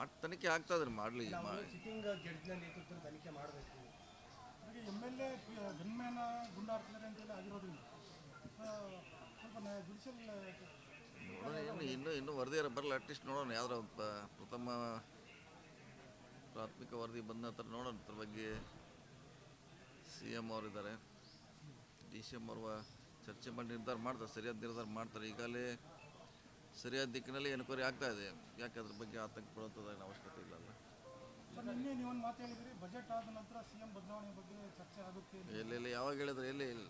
ಮಾಡಿ ತನಿಖೆ ಆಗ್ತಾ ಇದ್ರಿ ಮಾಡಲಿ ಸಿಟ್ಟಿಂಗ್ ಜಡ್ಜ್ನ ನೇತೃತ್ವದಲ್ಲಿ ತನಿಖೆ ಮಾಡಬೇಕು. ಈಗ ಎಂ ಎಲ್ ಎ ಗನ್ಮ್ಯಾನ ಗುಂಡಾರ್ತಿದ್ದಾರೆ ಅಂತೆಲ್ಲ ಆಗಿರೋದ್ರಿಂದ ಆ, ನೋಡೋಣ ಇನ್ನು ಇನ್ನೂ ಇನ್ನೂ ವರದಿ ಬರಲ್ಲ ಅಟ್ಲೀಸ್ಟ್ ನೋಡೋಣ ಯಾವ್ದಾರ ಪ್ರಥಮ ಪ್ರಾಥಮಿಕ ವರದಿ ಬಂದ ನಂತರ ನೋಡೋಣ ಅದ್ರ ಬಗ್ಗೆ ಸಿ ಎಂ ಅವರಿದ್ದಾರೆ. ಡಿ ಸಿ ಎಂ ಅವ್ರ ಚರ್ಚೆ ಮಾಡಿ ನಿರ್ಧಾರ ಮಾಡ್ತಾರೆ ಸರಿಯಾದ ನಿರ್ಧಾರ ಮಾಡ್ತಾರೆ. ಈಗಾಗಲೇ ಸರಿಯಾದ ದಿಕ್ಕಿನಲ್ಲಿ ಎನ್ಕ್ವೈರಿ ಆಗ್ತಾ ಇದೆ. ಯಾಕೆ ಅದ್ರ ಬಗ್ಗೆ ಆತಂಕ ಪಡುವಂಥದ್ದು ಅವಶ್ಯಕತೆ ಇಲ್ಲ ಅಲ್ಲ. ಸರ್ ನಿನ್ನೆ ನೀವೊಂದು ಮಾತು ಹೇಳಿದ್ರಿ ಬಜೆಟ್ ಆದ ನಂತರ ಸಿ ಎಂ ಬಗ್ಗೆ ಚರ್ಚೆ ಆಗುತ್ತೆ ಅಂತ. ಎಲ್ಲಿ ಎಲ್ಲಿ ಯಾವಾಗ ಹೇಳಿದ್ರೆ ಎಲ್ಲಿ? ಇಲ್ಲ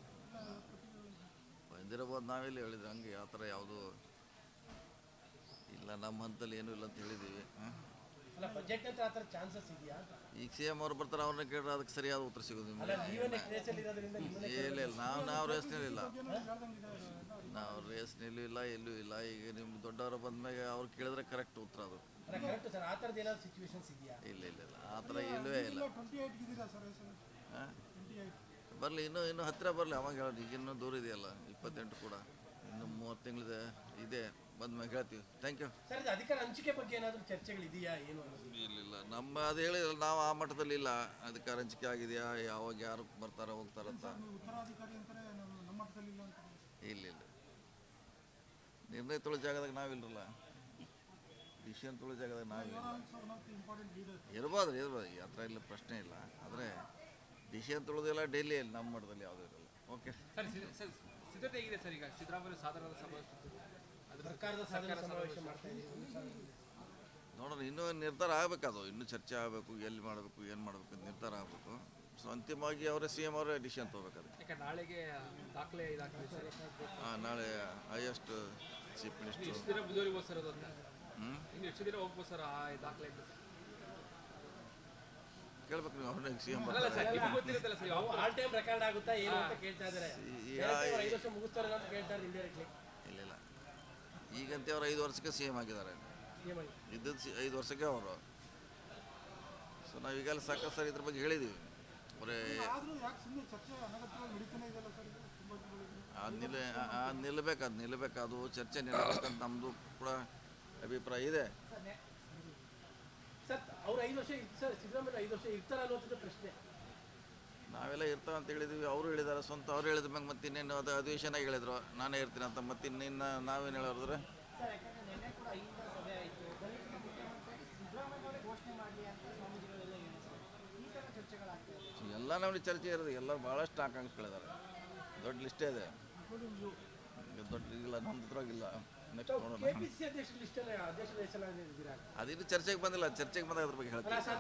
ಬಂದಿರಬಹುದು ನಾವೆಲ್ಲಿ ಹೇಳಿದ್ರೆ ಹಂಗೆ ಆ ಥರ ಯಾವುದು ಇಲ್ಲ. ನಮ್ಮ ಹಂತಲ್ಲಿ ಏನೂ ಇಲ್ಲ ಅಂತ ಹೇಳಿದ್ದೀವಿ. ಬಜೆಟ್ ಅಂತ ಆ ಥರ ಚಾನ್ಸಸ್ ಇದೆಯಾ ಅಂತ? ಈಗ ಸಿ ಎಂ ಅವ್ರು ಬರ್ತಾರೆ ಅವ್ರನ್ನ ಕೇಳಿದ್ರೆ ಅದಕ್ಕೆ ಸರಿಯಾದ ಉತ್ತರ ಸಿಗೋದು ನಿಮಗೆ. ಇರೋದ್ರಿಂದ ನಿಮ್ಮನ್ನೇ ಇಲ್ಲ ಇಲ್ಲ ನಾವು ನಾವು ರೇಸ್ನಲ್ಲಿಲ್ಲ ನಿಲ್ಲ ನಾವು ರೇಸ್ ಇಲ್ಲ ಎಲ್ಲೂ ಇಲ್ಲ. ಈಗ ನಿಮ್ಮ ದೊಡ್ಡವರು ಬಂದ್ಮೇಲೆ ಅವ್ರು ಕೇಳಿದ್ರೆ ಕರೆಕ್ಟ್ ಉತ್ತರ ಅದು. ಕರೆಕ್ಟ್ ಸರ್ ಆ ಥರದ್ದು ಏನಾದ್ರು ಸಿಚುವೇಶನ್ಸ್ ಇದೆಯಾ? ಇಲ್ಲ ಇಲ್ಲ ಇಲ್ಲ. ಆ ಥರ ಇಲ್ಲವೇ ಇಲ್ಲ. ಬರಲಿ ಇನ್ನೂ ಇನ್ನೂ ಹತ್ತಿರ ಬರಲಿ ಅವಾಗ ಹೇಳೋದು. ಈಗ ಇನ್ನೂ ದೂರ ಇದೆಯಲ್ಲ ಇಪ್ಪತ್ತೆಂಟು ಕೂಡ. ಇನ್ನು ಮೂವತ್ತು ತಿಂಗಳಿದೆ ಇದೆ. ಬಂದ್ಮೇಲೆ ಹೇಳ್ತೀವಿ. ಥ್ಯಾಂಕ್ ಯು ಸರ್ ಇದು ಅಧಿಕಾರ ಹಂಚಿಕೆ ಬಗ್ಗೆ ಏನಾದರೂ ಚರ್ಚೆಗಳು ಇದೆಯಾ ಏನು ಅನ್ನೋದು? ಇಲ್ಲ ಇಲ್ಲ ನಮ್ಮ ಅದು ಹೇಳಿದ್ರೆ ನಾವು ಆ ಮಟ್ಟದಲ್ಲಿ ಇಲ್ಲ. ಅದಕ್ಕೆ ಹಂಚಿಕೆ ಆಗಿದೆಯಾ ಯಾವಾಗ ಯಾರು ಬರ್ತಾರೆ ಹೋಗ್ತಾರಂತ. ನಮ್ಮ ಮಟ್ಟದಲ್ಲಿ ಇಲ್ಲ ಅಂತ ಇಲ್ಲ ಇಲ್ಲ. ನಿರ್ಣಯ ತೊಳೆ ಜಾಗದಾಗ ನಾವಿಲ್ಲರಲ್ಲ ಡಿಸಿಷನ್ ತೊಳೆ ಜಾಗದಾಗ ನಾವಿಲ್ಲ ಇರ್ಬೋದು ಇರ್ಬೋದು. ಆ ಥರ ಇಲ್ಲ ಪ್ರಶ್ನೆ ಇಲ್ಲ. ಆದರೆ ಡಿಸಿಷನ್ ತೊಳೋದೆಲ್ಲ ಡೆಲ್ಲಿಯಲ್ಲಿ ನಮ್ಮ ಮಟ್ಟದಲ್ಲಿ ಯಾವುದೂ ಇರಲ್ಲ. ಓಕೆ ಸರ್ ಸರ್, ಸಿದ್ಧತೆ ಹೇಗಿದೆ ಸರ್ ಈಗ? ಸಿದ್ದರಾಮಯ್ಯ ಸಾಧಾರಣ ಸಭೆ ನೋಡೋಣ ಇನ್ನೂ ನಿರ್ಧಾರ ಆಗಬೇಕದು? ಇನ್ನೂ ಚರ್ಚೆ ಆಗಬೇಕು ಎಲ್ಲಿ ಮಾಡಬೇಕು ಏನು ಮಾಡಬೇಕು ಅಂತ ನಿರ್ಧಾರ ಆಗಬೇಕು. ಸೊ ಅಂತಿಮವಾಗಿ ಅವರೇ ಸಿ ಎಂ ಅವರೇ ಡಿಸಿಷನ್ ತೊಗೋಬೇಕು ನಾಳೆಗೆ ದಾಖಲೆ ಹಾಂ ನಾಳೆ ಹೈಯೆಸ್ಟ್ ಚೀಫ್ ಮಿನಿಸ್ಟರ್ ಕೇಳ್ಬೇಕು ನೀವು ಅವ್ರನ್ನ ಸಿ ಎಂ ಅಲ್ಲ ಈಗಂತೆ ಅವ್ರು ಐದು ವರ್ಷಕ್ಕೆ ಸಿ ಎಂ ಆಗಿದ್ದಾರೆ. ಇದ್ದದ್ದು ಸಿ ಐದು ವರ್ಷಕ್ಕೆ ಅವರು. ಸೊ ನಾವು ಈಗಲ್ಲ ಸಾಕಷ್ಟು ಸರ್ ಇದ್ರ ಬಗ್ಗೆ ಹೇಳಿದ್ದೀವಿ ಅವರೇ ಅದು ನಿಲ್ಲ ಅದು ನಿಲ್ಲಬೇಕು ಅದು ನಿಲ್ಲಬೇಕು ಅದು ಚರ್ಚೆ ನಿಲ್ಲಬೇಕಂತ ನಮ್ಮದು ಕೂಡ ಅಭಿಪ್ರಾಯ ಇದೆ. ಸರ್ ಅವ್ರು ಐದು ವರ್ಷ ಸರ್ ಸಿದ್ದರಾಮಯ್ಯ ಐದು ವರ್ಷ ಇರ್ತಾರೆ ಅನ್ನೋದು ಪ್ರಶ್ನೆ. ನಾವೆಲ್ಲ ಇರ್ತಾವೆ ಅಂತ ಹೇಳಿದ್ವಿ. ಅವರು ಹೇಳಿದಾರೆ ಸ್ವಂತ ಅವ್ರು ಹೇಳಿದ ಮ್ಯಾಗ ಮತ್ತೆ ಇನ್ನೇನು ಅದು ಅಧಿವೇಶನ ಹೇಳಿದ್ರು. ನಾನೇ ಇರ್ತೀನಿ ಅಂತ ಮತ್ತೆ ಇನ್ನೇನು ನಾವೇನು ಹೇಳೋದ್ರೆ ಎಲ್ಲ ನಮಗೆ ಚರ್ಚೆ ಇರೋದು ಎಲ್ಲರೂ ಭಾಳಷ್ಟು ಆಕಾಂಕ್ಷಿಗಳಿದ್ದಾರೆ ದೊಡ್ಡ ಲಿಸ್ಟೇ ಇದೆ. ದೊಡ್ಡ ಇಲ್ಲ ನಮ್ಮ ಹತ್ರವಾಗಿಲ್ಲ ನೆಕ್ಸ್ಟ್ ನೋಡೋಣ. ಅದಿನ್ನು ಚರ್ಚೆಗೆ ಬಂದಿಲ್ಲ ಚರ್ಚೆಗೆ ಬಂದಾಗ ಅದ್ರ ಬಗ್ಗೆ ಹೇಳ್ತೀನಿ.